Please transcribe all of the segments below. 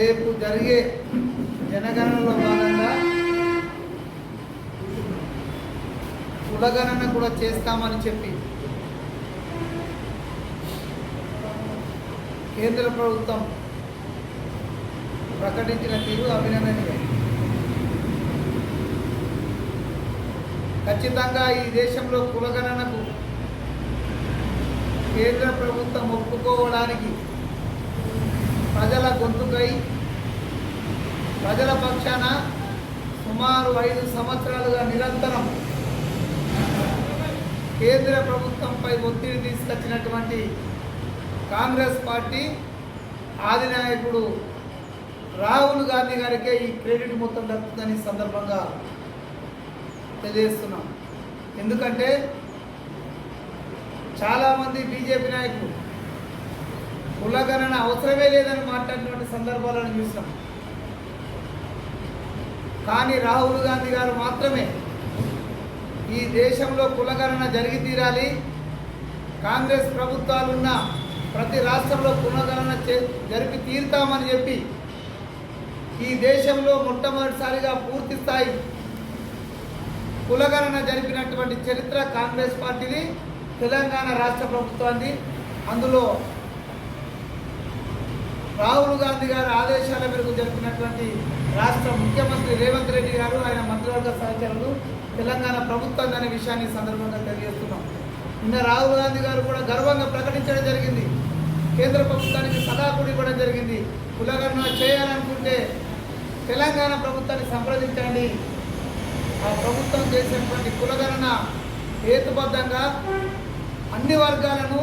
రేపు జరిగే జనగణనలో భాగంగా కులగణన కూడా చేస్తామని చెప్పి కేంద్ర ప్రభుత్వం ప్రకటించిన తీరు అభినందనీయం. ఖచ్చితంగా ఈ దేశంలో కులగణనకు కేంద్ర ప్రభుత్వం ఒప్పుకోవడానికి ప్రజల గొంతుకై ప్రజల పక్షాన సుమారు ఐదు సంవత్సరాలుగా నిరంతరం కేంద్ర ప్రభుత్వంపై ఒత్తిడి తీసుకొచ్చినటువంటి కాంగ్రెస్ పార్టీ ఆదినాయకుడు రాహుల్ గాంధీ గారికే ఈ క్రెడిట్ మొత్తం దక్కుతుందని సందర్భంగా తెలియజేస్తున్నాం. ఎందుకంటే చాలామంది బీజేపీ నాయకులు కులగణన అవసరమే లేదని మాట్లాడినటువంటి సందర్భాలను చూసినాం. కానీ రాహుల్ గాంధీ గారు మాత్రమే ఈ దేశంలో కులగణన జరిగి తీరాలి. కాంగ్రెస్ ప్రభుత్వాలున్న ప్రతి రాష్ట్రంలో కులగణన జరిపి తీరుతామని చెప్పి ఈ దేశంలో మొట్టమొదటిసారిగా పూర్తి స్థాయి కులగణన జరిపినటువంటి చరిత్ర కాంగ్రెస్ పార్టీది తెలంగాణ రాష్ట్ర ప్రభుత్వాన్ని అందులో రాహుల్ గాంధీ గారి ఆదేశాల మేరకు జరిపినటువంటి రాష్ట్ర ముఖ్యమంత్రి రేవంత్ రెడ్డి గారు ఆయన మంత్రివర్గ సహచరులు తెలంగాణ ప్రభుత్వం అనే విషయాన్ని సందర్భంగా తెలియజేస్తున్నాం. నిన్న రాహుల్ గాంధీ గారు కూడా గర్వంగా ప్రకటించడం జరిగింది. కేంద్ర ప్రభుత్వానికి సలహా ఇవ్వడం జరిగింది. కులగణన చేయాలనుకుంటే తెలంగాణ ప్రభుత్వాన్ని సంప్రదించండి. ఆ ప్రభుత్వం చేసినటువంటి కులగణన హేతుబద్ధంగా అన్ని వర్గాలను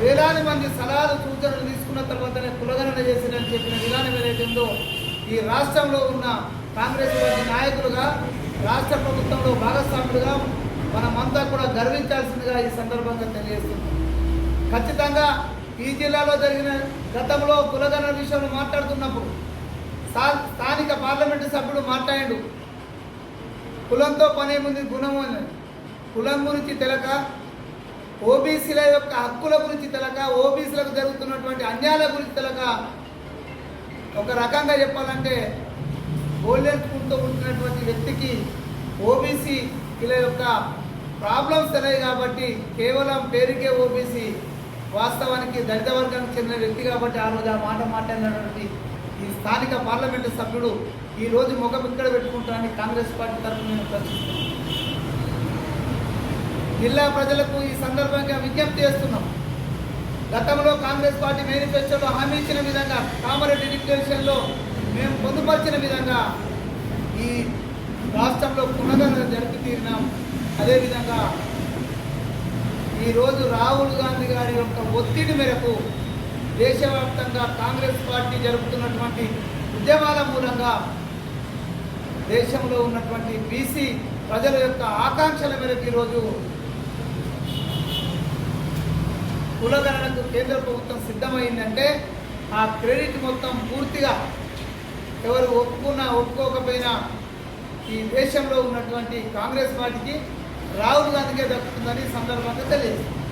వేలాది మంది సలహాలు సూచనలు తీసుకున్న తర్వాతనే కులగణన చేసినని చెప్పిన విధానం ఏదైతే ఉందో ఈ రాష్ట్రంలో ఉన్న కాంగ్రెస్ పార్టీ నాయకులుగా రాష్ట్ర ప్రభుత్వంలో భాగస్వాములుగా మనమంతా కూడా గర్వించాల్సిందిగా ఈ సందర్భంగా తెలియజేస్తున్నాం. ఖచ్చితంగా ఈ జిల్లాలో జరిగిన గతంలో కులగణన విషయంలో మాట్లాడుతున్నప్పుడు స్థానిక పార్లమెంటు సభ్యుడు మాట్లాడాడు. కులంతో పనేముంది గుణము అని. కులం గురించి తెలక ఓబీసీల యొక్క హక్కుల గురించి తెలక ఓబీసీలకు జరుగుతున్నటువంటి అన్యాయాల గురించి తెలక ఒక రకంగా చెప్పాలంటే గోల్డెన్ స్పూన్తో ఉంటున్నటువంటి వ్యక్తికి ఓబీసీ ఇలా యొక్క ప్రాబ్లమ్స్ తెలియదు కాబట్టి కేవలం పేరుకే ఓబీసీ వాస్తవానికి దళిత వర్గానికి చెందిన వ్యక్తి కాబట్టి ఆ రోజు ఆ మాట మాట్లాడినటువంటి ఈ స్థానిక పార్లమెంటు సభ్యుడు ఈరోజు ముఖం ఇక్కడ పెట్టుకుంటానని కాంగ్రెస్ పార్టీ తరఫున నేను ప్రశ్నిస్తున్నాను. జిల్లా ప్రజలకు ఈ సందర్భంగా విజ్ఞప్తి చేస్తున్నాం. గతంలో కాంగ్రెస్ పార్టీ మేనిఫెస్టోలో హామీ ఇచ్చిన విధంగా కామారెడ్డి డిక్లరేషన్లో మేము పొందుపరిచిన విధంగా ఈ రాష్ట్రంలో పునగణన జరిపి తీరినాం అదేవిధంగా ఈరోజు రాహుల్ గాంధీ గారి యొక్క ఒత్తిడి మేరకు దేశవ్యాప్తంగా కాంగ్రెస్ పార్టీ జరుపుతున్నటువంటి ఉద్యమాల మూలంగా దేశంలో ఉన్నటువంటి బీసీ ప్రజల యొక్క ఆకాంక్షల మేరకు ఈరోజు కులగణనకు కేంద్ర ప్రభుత్వం సిద్ధమైందంటే ఆ క్రెడిట్ మొత్తం పూర్తిగా ఎవరు ఒప్పుకున్నా ఒప్పుకోకపోయినా ఈ దేశంలో ఉన్నటువంటి కాంగ్రెస్ పార్టీకి రాహుల్ గాంధీకే దక్కుతుందని సందర్భంగా తెలియజేస్తుంది